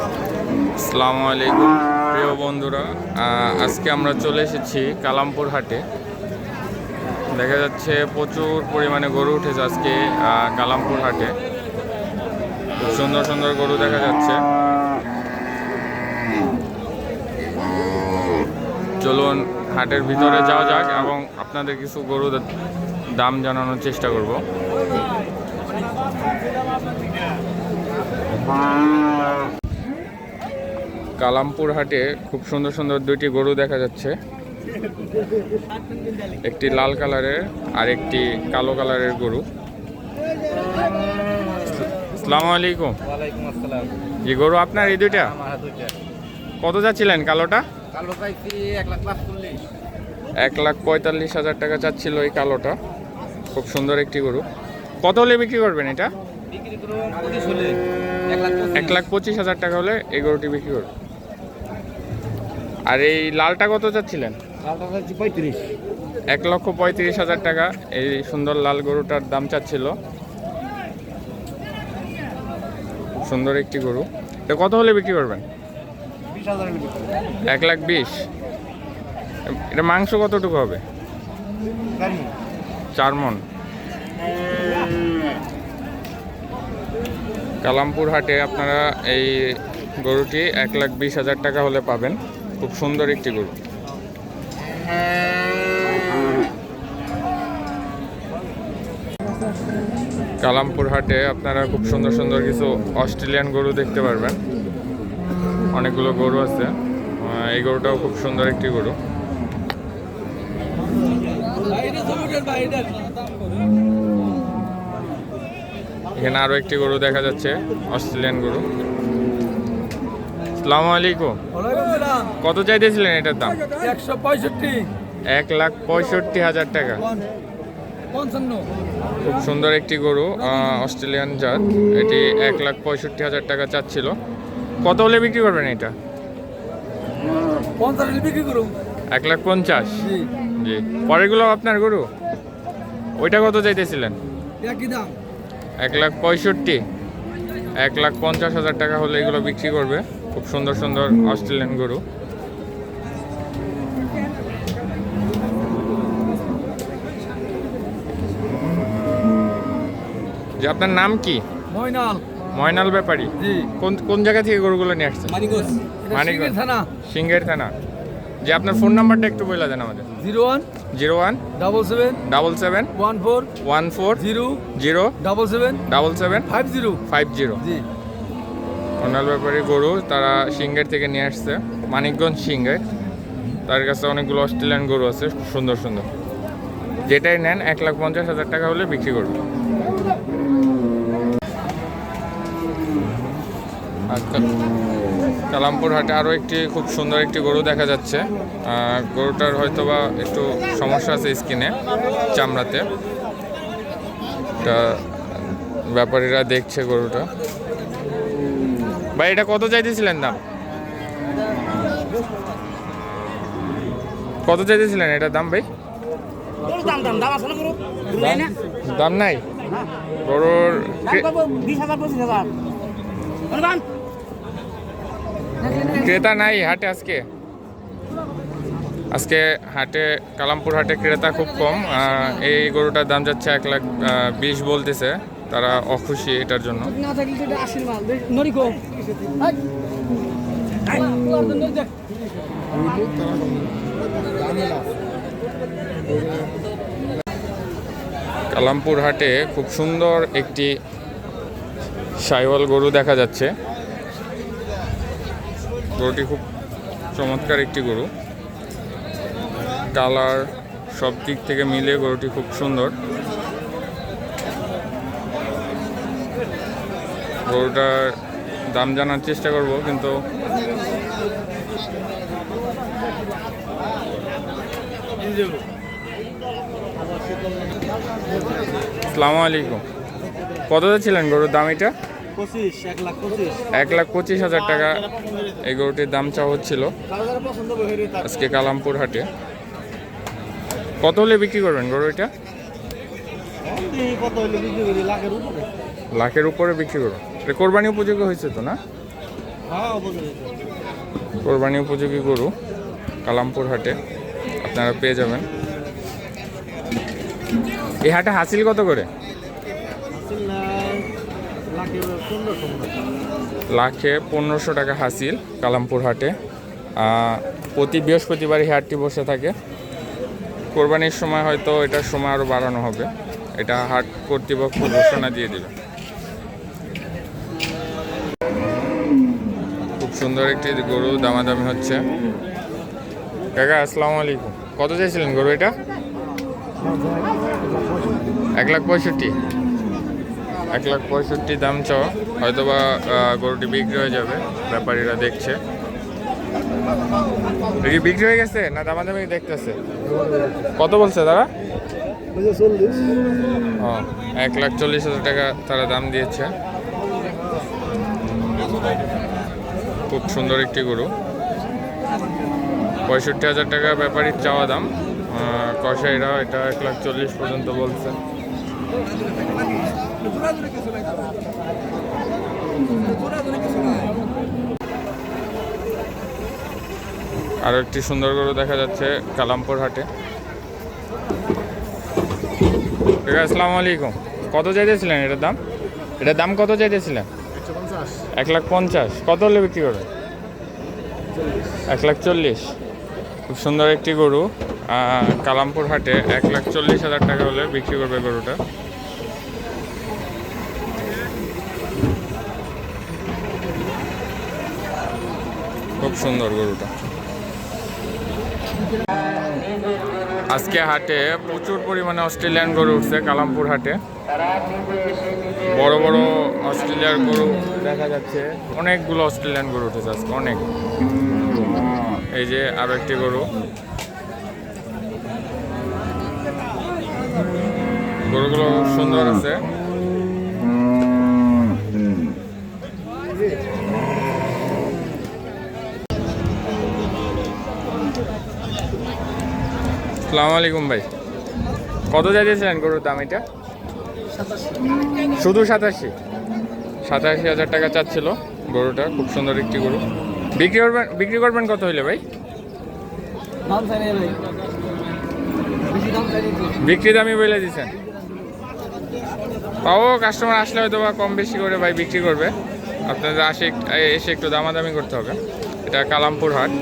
আসসালামু আলাইকুম। প্রিয় বন্ধুরা আজকে আমরা চলে এসেছি কালামপুর হাটে। দেখা যাচ্ছে প্রচুর পরিমাণে গরু উঠেছে আজকে কালামপুর হাটে। সুন্দর সুন্দর গরু দেখা যাচ্ছে। চলুন হাটের ভিতরে যাওয়া যাক এবং আপনাদের কিছু গরু দাম জানানোর চেষ্টা করব। কালামপুর হাটে খুব সুন্দর সুন্দর দুইটি গরু দেখা যাচ্ছে। একটি লাল কালারের আর একটি কালো কালারের গরু। আসসালামু আলাইকুম। জি গরু আপনার এই দুইটা? কত যাচ্ছিলেন কালোটা? এক লাখ পঁয়তাল্লিশ হাজার টাকা চাচ্ছিল এই কালোটা। খুব সুন্দর একটি গরু। কত হলে বিক্রি করবেন এটা? এক লাখ পঁচিশ। হাজার টাকা হলে এই গরুটি বিক্রি করবেন আর এই লালটা কত চাচ্ছিলেন? পঁয়ত্রিশ। এক লক্ষ পঁয়ত্রিশ হাজার টাকা। এই সুন্দর লাল গরুটার দাম চাচ্ছিল। খুব সুন্দর একটি গরু। এটা কত হলে বিক্রি করবেন? এক লাখ বিশ। এটা মাংস কতটুকু হবে? চার মন। কালামপুর হাটে আপনারা এই গরুটি এক লাখ বিশ হাজার টাকা হলে পাবেন। খুব সুন্দর একটি গরু। কালামপুর হাটে আপনারা খুব সুন্দর সুন্দর কিছু অস্ট্রেলিয়ান গরু দেখতে পারবেন। অনেকগুলো গরু আছে। এই গরুটাও খুব সুন্দর একটি গরু। এখানে আরও একটি গরু দেখা যাচ্ছে, অস্ট্রেলিয়ান গরু। আসসালামু আলাইকুম কত চাইতেছিলেন এটার দাম? একশো পঁয়ষট্টি এক লাখ পঁয়ষট্টি হাজার টাকা। খুব সুন্দর একটি গরু অস্ট্রেলিয়ান জাত। এটি এক লাখ পঁয়ষট্টি হাজার টাকা চাচ্ছিল। কত হলে বিক্রি করবেন এটা? বিক্রি করুন এক লাখ পঞ্চাশ। জি। পরেরগুলো আপনার গরু? ওইটা কত চাইতেছিলেন? এক লাখ পঁয়ষট্টি। এক লাখ পঞ্চাশ হাজার টাকা হলে এগুলো বিক্রি করবে। খুব সুন্দর সুন্দর অস্ট্রেলিয়ান গরু। যে আপনার নাম কি? ময়নাল। ময়নাল ব্যাপারী। জি। কোন কোন জায়গা থেকে গরুগুলো নিয়ে আসছেন? মানিগঞ্জ মানিকগঞ্জ। থানা। সিংহের থানা। যে আপনার ফোন নাম্বারটা একটু বলে দেন আমাদের। Zero one zero one double seven double seven one four one four zero zero double seven double seven five zero. Five zero. জি। অনাল ব্যাপারী গরু, তারা সিংহের থেকে নিয়ে আসছে। মানিকগঞ্জ সিংহের। তার কাছে অনেকগুলো অস্ট্রেলিয়ান গরু আছে, সুন্দর সুন্দর। যেটাই নেন, এক লাখ পঞ্চাশ হাজার টাকা হলে বিক্রি করবে। কালামপুর হাটে আরও একটি খুব সুন্দর একটি গরু দেখা যাচ্ছে। গরুটার হয়তো বা একটু সমস্যা আছে স্কিনে, চামড়াতে। ব্যাপারীরা দেখছে গরুটা। ভাই এটা কত চাইতেছিলেন দাম? কত চাইতেছিলেন এটার দাম ভাই? দাম নাই গরুর ক্রেতা নাই হাটে আজকে। আজকে হাটে কালামপুর হাটে ক্রেতা খুব কম এই গরুটার দাম যাচ্ছে এক লাখ বিশ বলতেছে। তারা অখুশি এটার জন্য। কালামপুর হাটে খুব সুন্দর একটি সাইওয়াল গরু দেখা যাচ্ছে। গরুটি খুব চমৎকার একটি গরু। কালার সব দিক থেকে মিলে গরুটি খুব সুন্দর। গরুটার দাম জানার চেষ্টা করব কিন্তু আসসালামু আলাইকুম। কত ছিলেন গরুর দাম এটা? এক লাখ পঁচিশ। হাজার টাকা। এই গরুটির দাম চাওয়া হচ্ছিল আজকে কালামপুর হাটে। কত হলে বিক্রি করবেন গরু এটা? লাখের উপরে। বিক্রি করবেন এটা কোরবানি উপযোগী হয়েছে তো না? হ্যাঁ কোরবানি উপযোগী গরু কালামপুর হাটে। আপনারা পেয়ে যাবেন। এই হাটে হাসিল কত করে? লাখে পনেরোশো টাকা হাসিল কালামপুর হাটে। প্রতি বৃহস্পতিবার এই হাটটি বসে থাকে। কোরবানির সময় হয়তো এটার সময় আরও বাড়ানো হবে। এটা হাট কর্তৃপক্ষ ঘোষণা দিয়ে দেবে। সুন্দর একটি গরু দামাদামি হচ্ছে। কাকা, আসসালামু আলাইকুম। কত চাইছিলেন গরু এটা? এক লাখ পঁয়ষট্টি। এক লাখ পঁয়ষট্টি দাম চাওয়া হয়তো বা গরুটি বিক্রি হয়ে যাবে। ব্যাপারীরা দেখছে। বিক্রি হয়ে গেছে না দামাদামি দেখতেছে? কত বলছে তারা? ও, এক লাখ চল্লিশ হাজার টাকা তারা দাম দিয়েছে। খুব সুন্দর একটি গরু। পঁয়ষট্টি হাজার টাকা ব্যাপারীর চাওয়া দাম। আহ, কসাইরা এটা এক লাখ চল্লিশ পর্যন্ত বলছে। আরও একটি সুন্দর গরু দেখা যাচ্ছে কালামপুর হাটে। আসসালামু আলাইকুম। কত চাইতেছিলেন এটার দাম? এটার দাম কত চাইতেছিলেন? এক লাখ পঞ্চাশ। কত হলে বিক্রি করবে? এক লাখ চল্লিশ। খুব সুন্দর একটি গরু। কালামপুর হাটে এক লাখ চল্লিশ হাজার টাকা হলে বিক্রি করবে গরুটা। খুব সুন্দর গরুটা। আজকে হাটে প্রচুর পরিমাণে অস্ট্রেলিয়ান গরু উঠছে, কালামপুর হাটে। বড় বড় অস্ট্রেলিয়ার গরু দেখা যাচ্ছে। অনেকগুলো অস্ট্রেলিয়ান গরু উঠেছে আজকে, অনেক। এই যে আরও একটি গরু। গরুগুলো সুন্দর আছে। সালাম আলাইকুম ভাই। কত চাইছিলেন গরুর দাম এটা? শুধু সাতাশি। সাতাশি হাজার টাকা চাচ্ছিল গরুটা খুব সুন্দর একটি গরু। বিক্রি করবেন বিক্রি করবেন কত হইলে ভাই। বিক্রি দামই বলে দিচ্ছেন পাবো কাস্টমার আসলে হয়তো বা কম বেশি করে ভাই বিক্রি করবে। আপনাদের আসে এসে একটু দামাদামি করতে হবে। এটা কালামপুর হাট।